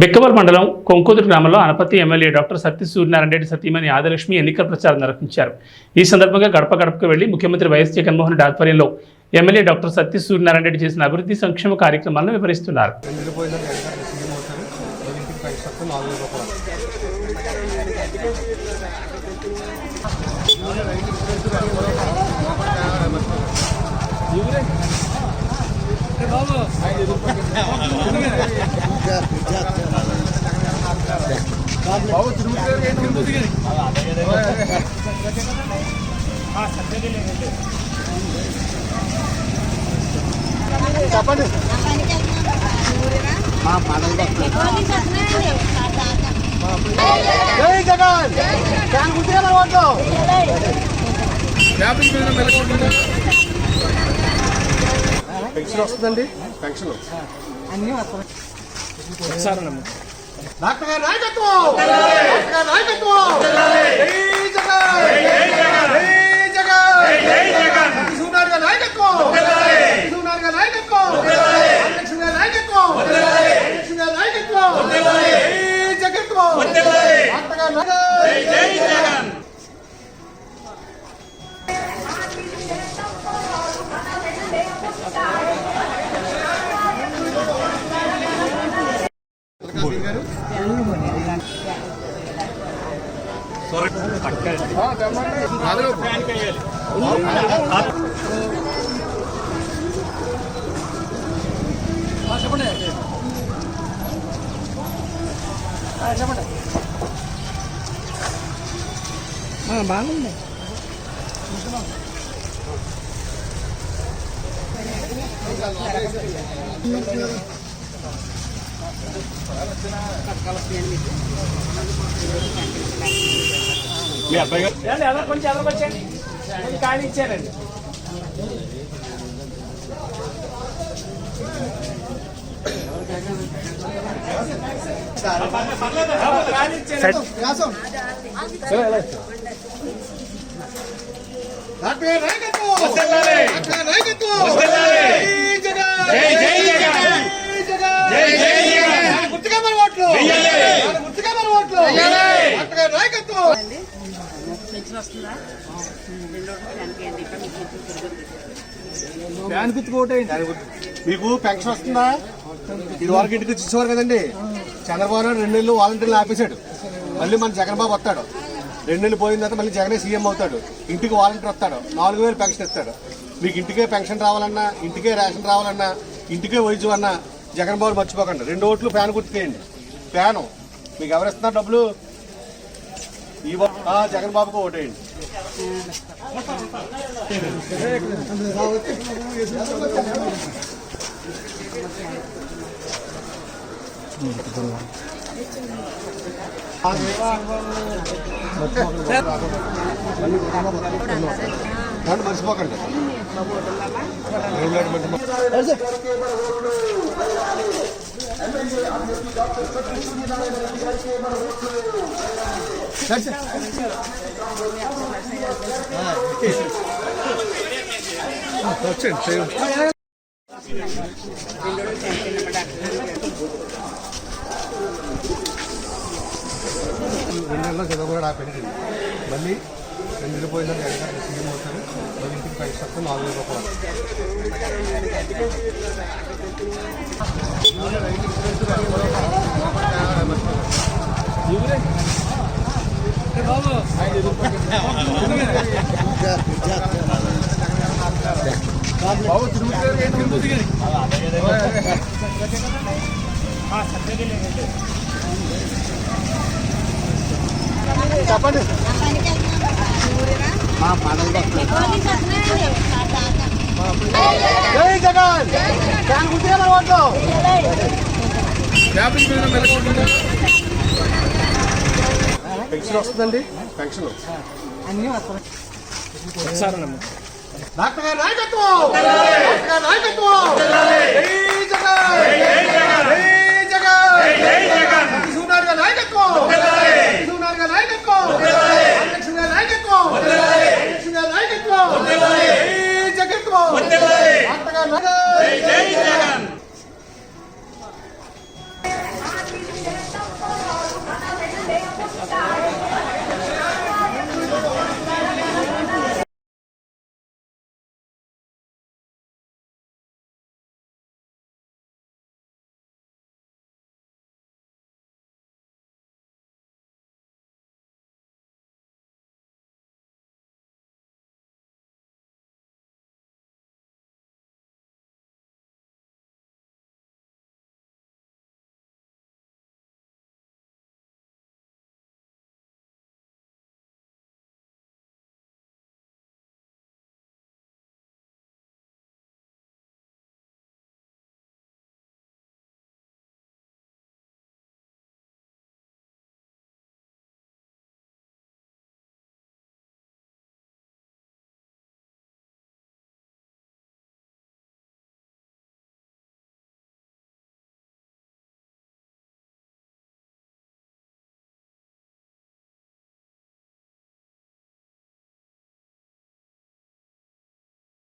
బెక్కవల్ మండలం కొంకోదురు గ్రామంలో Anaparthi MLA doctor Satya Suryanarayana Reddy సతీమణి ఆదిలక్ష్మి ఎన్నికల ప్రచారం నిర్వహించారు. ఈ సందర్భంగా గడప గడపకు వెళ్ళి ముఖ్యమంత్రి వైఎస్ జగన్మోహన్ రెడ్డి ఆధ్వర్యంలో ఎమ్మెల్యే డాక్టర్ సత్య సూర్యనారాయణ రెడ్డి చేసిన అభివృద్ధి సంక్షేమ కార్యక్రమాలను వివరిస్తున్నారు. ఎందుకు పోయినా జగన్ సీఎం అవుతారు అది ఇంటికి పైసలు తక్కువ నాలుగు వేల రూపాయలు చెప్పండి. జై జగన్. ఓట్లు? పెన్షన్ వస్తుందండి? పెన్షన్. డాక్టర్ గారి నాయకత్వం! డాక్టర్ గారి! నాయకత్వం! జై జగన్! జై జగన్! బాగుంది ఎవరు కొంచెం ఎవరికొచ్చండి కొంచెం ఖాళీ ఇచ్చారండి ఖాళీ ఇచ్చారు డాక్టర్ గారి నాయకత్వం డాక్టర్ గారి నాయకత్వం జై జగన్ జై జై జగన్ జై జై జగన్ గుర్తుగా మన ఓట్లు గుర్తుగా మన ఓట్లు డాక్టర్ గారి నాయకత్వం పెన్షన్ వస్తుందా రెండు రోజులు ఫ్యాన్కి అండి ఇక్కడ మీకు పెన్షన్ వస్తుందా? ఇది వరకు ఇంటికి ఇచ్చేవారు కదండి. చంద్రబాబు నాయుడు రెండు నెలలు వాలంటీర్లు ఆపేశాడు. మళ్ళీ మన జగన్ బాబు వస్తాడు. రెండు నెలలు పోయిన తర్వాత మళ్ళీ జగనే సీఎం అవుతాడు. ఇంటికి వాలంటీర్ వస్తాడు. నాలుగు వేలు పెన్షన్ ఇస్తాడు. మీకు ఇంటికే పెన్షన్ రావాలన్నా ఇంటికే రేషన్ రావాలన్నా ఇంటికే వైద్యం అన్నా జగన్ బాబు మర్చిపోకండి. రెండు ఓట్లు ఫ్యాన్ గుర్తుకేయండి. ఫ్యాను. మీకు ఎవరు ఇస్తున్నారు డబ్బులు? ఈ జగన్ బాబుకు ఓటేయండి. మర్చిపోకండి. రెగ్యులర్ మర్చిపో- సరే, సరే. వచ్చేయండి చేయండి. రెండు రోజులు ఫ్యాన్కి వెళ్ళినప్పుడు డాక్టర్ రెండు నెలల్లో చదువుకున్నాడు ఆ పెన్షన్ మళ్ళీ రెండు నెలలు పోయిన జగన్ సీఎం అవుతారు మళ్ళీ ఇంటికి పైసలు తక్కువ నాలుగు వేల రూపాయలు చెప్పండి జై జగన్ దాని గుర్తుగా మన ఓట్లు పెన్షన్ వస్తుందండి పెన్షన్ అన్నీ వస్తాయి డాక్టర్ గారి నాయకత్వం నాయకత్వం జై జగన్ జై జగన్ 大。